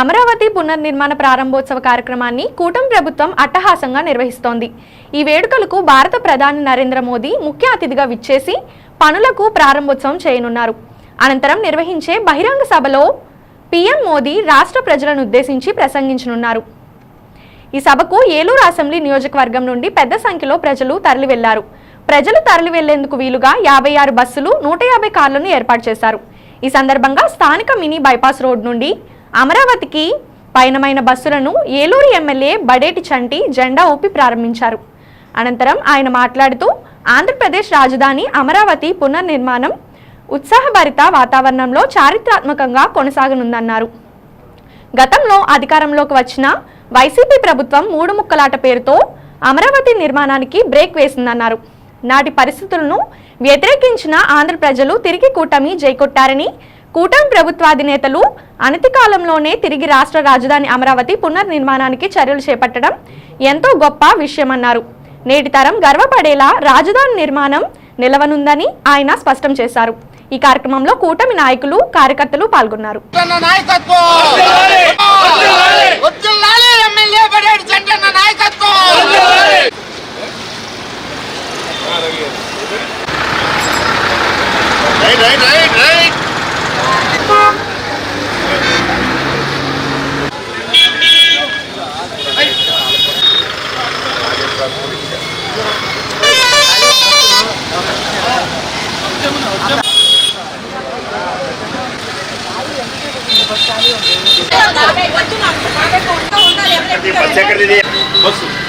అమరావతి పునర్నిర్మాణ ప్రారంభోత్సవ కార్యక్రమాన్ని కూటమి ప్రభుత్వం అట్టహాసంగా నిర్వహిస్తోంది. ఈ వేడుకలకు భారత ప్రధాని నరేంద్ర మోదీ ముఖ్య అతిథిగా విచ్చేసి పనులకు ప్రారంభోత్సవం చేయనున్నారు. అనంతరం నిర్వహించే బహిరంగ సభలో పీఎం మోదీ రాష్ట్ర ప్రజలను ఉద్దేశించి ప్రసంగించనున్నారు. ఈ సభకు ఏలూరు అసెంబ్లీ నియోజకవర్గం నుండి పెద్ద సంఖ్యలో ప్రజలు తరలి వెళ్ళారు ప్రజలు తరలి వెళ్ళేందుకు వీలుగా యాభై ఆరు బస్సులు నూట యాభై కార్లను ఏర్పాటు చేశారు. ఈ సందర్భంగా స్థానిక మినీ బైపాస్ రోడ్ నుండి అమరావతికి పయనమైన బస్సులను ఏలూరు ఎమ్మెల్యే బడేటి చంటి జెండా ఊపి ప్రారంభించారు. అనంతరం ఆయన మాట్లాడుతూ ఆంధ్రప్రదేశ్ రాజధాని అమరావతి పునర్నిర్మాణం ఉత్సాహభరిత వాతావరణంలో చారిత్రాత్మకంగా కొనసాగనుందన్నారు. గతంలో అధికారంలోకి వచ్చిన వైసీపీ ప్రభుత్వం మూడు ముక్కలాట పేరుతో అమరావతి నిర్మాణానికి బ్రేక్ వేసిందన్నారు. నాటి పరిస్థితులను వ్యతిరేకించిన ఆంధ్ర ప్రజలు తిరిగి కూటమి జైకొట్టారని కూటమి ప్రభుత్వాధినేతలు అనతి కాలంలోనే తిరిగి రాష్ట్ర రాజధాని అమరావతి పునర్నిర్మాణానికి చర్యలు చేపట్టడం ఎంతో గొప్ప విషయమన్నారు. నేటి తరం గర్వపడేలా రాజధాని నిర్మాణం నిలవనుందని ఆయన స్పష్టం చేశారు. ఈ కార్యక్రమంలో కూటమి నాయకులు కార్యకర్తలు పాల్గొన్నారు. జంటన్న నాయకత్వం! వద్దుల్లాలి ఎమ్మెల్యే బడేడు జంటన్న నాయకత్వం! Right right right. రైట్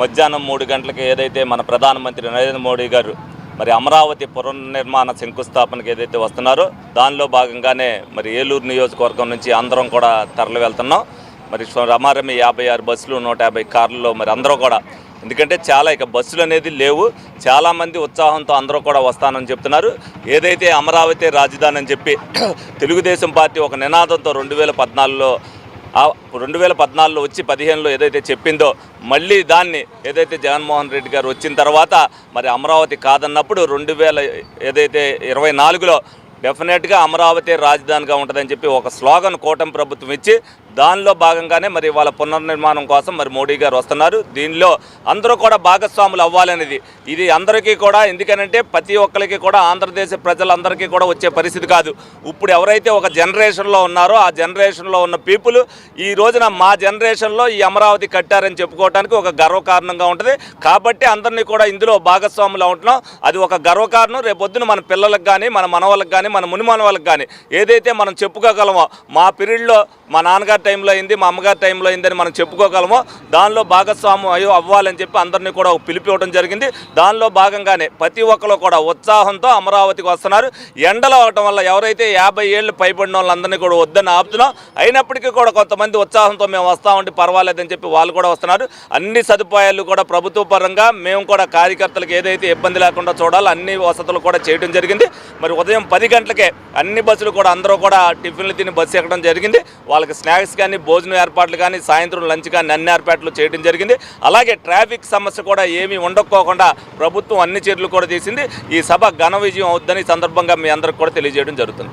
మధ్యాహ్నం మూడు గంటలకు ఏదైతే మన ప్రధానమంత్రి నరేంద్ర మోడీ గారు మరి అమరావతి పునర్నిర్మాణ శంకుస్థాపనకి ఏదైతే వస్తున్నారో దానిలో భాగంగానే మరి ఏలూరు నియోజకవర్గం నుంచి అందరం కూడా తరలి వెళ్తున్నాం. మరి రమారమి యాభై ఆరు బస్సులు నూట యాభై కార్లలో మరి అందరూ కూడా. ఎందుకంటే చాలా ఇక బస్సులు అనేది లేవు. చాలామంది ఉత్సాహంతో అందరూ కూడా వస్తానని చెప్తున్నారు. ఏదైతే అమరావతి రాజధాని అని చెప్పి తెలుగుదేశం పార్టీ ఒక నినాదంతో రెండు వేల పద్నాలుగులో రెండు వేల పద్నాలుగులో వచ్చి పదిహేనులో ఏదైతే చెప్పిందో మళ్ళీ దాన్ని ఏదైతే జగన్మోహన్ రెడ్డి గారు వచ్చిన తర్వాత మరి అమరావతి కాదన్నప్పుడు రెండు వేల ఏదైతే ఇరవై నాలుగులో డెఫినెట్గా అమరావతి రాజధానిగా ఉంటుందని చెప్పి ఒక స్లోగన్ కూటమి ప్రభుత్వం ఇచ్చి దానిలో భాగంగానే మరి వాళ్ళ పునర్నిర్మాణం కోసం మరి మోడీ గారు వస్తున్నారు. దీనిలో అందరూ కూడా భాగస్వాములు అవ్వాలనేది. ఇది అందరికీ కూడా ఎందుకనంటే ప్రతి ఒక్కరికి కూడా ఆంధ్రదేశ ప్రజలందరికీ కూడా వచ్చే పరిస్థితి కాదు. ఇప్పుడు ఎవరైతే ఒక జనరేషన్లో ఉన్నారో ఆ జనరేషన్లో ఉన్న పీపుల్ ఈ రోజున మా జనరేషన్లో ఈ అమరావతి కట్టారని చెప్పుకోవడానికి ఒక గర్వకారణంగా ఉంటుంది. కాబట్టి అందరినీ కూడా ఇందులో భాగస్వాములు ఉంటున్నాం అది ఒక గర్వకారణం. రేపొద్దున మన పిల్లలకు కానీ మన మనవాళ్ళకి కానీ మన మునిమన కానీ ఏదైతే మనం చెప్పుకోగలమో మా పీరియడ్లో మా నాన్నగారి టైంలో అయింది మా అమ్మగారి టైంలో అయిందని మనం చెప్పుకోగలమో. దానిలో భాగస్వామ్యం అయ్యో అవ్వాలని చెప్పి అందరినీ కూడా పిలిపివ్వడం పిలిపి ఇవ్వడం జరిగింది. దానిలో భాగంగానే ప్రతి ఒక్కరు కూడా ఉత్సాహంతో అమరావతికి వస్తున్నారు. ఎండలు అవటం వల్ల ఎవరైతే యాభై ఏళ్ళు పైబడిన వాళ్ళందరినీ కూడా వద్దని ఆపుతున్నాం. అయినప్పటికీ కూడా కొంతమంది ఉత్సాహంతో మేము వస్తామంటే పర్వాలేదని చెప్పి వాళ్ళు కూడా వస్తున్నారు. అన్ని సదుపాయాలు కూడా ప్రభుత్వ పరంగా మేము కూడా కార్యకర్తలకు ఏదైతే ఇబ్బంది లేకుండా చూడాలి అన్ని వసతులు కూడా చేయడం జరిగింది. మరి ఉదయం పది గంటలకే అన్ని బస్సులు కూడా అందరూ కూడా టిఫిన్లు తిని బస్సు ఎక్కడం జరిగింది. వాళ్ళకి స్నాక్స్ కానీ భోజనం ఏర్పాట్లు కానీ సాయంత్రం లంచ్ కానీ అన్ని ఏర్పాట్లు చేయడం జరిగింది. అలాగే ట్రాఫిక్ సమస్య కూడా ఏమీ ఉండకపోకుండా ప్రభుత్వం అన్ని చర్యలు కూడా తీసింది. ఈ సభ ఘన విజయం అవుద్దని సందర్భంగా మీ అందరికి కూడా తెలియజేయడం జరుగుతుంది.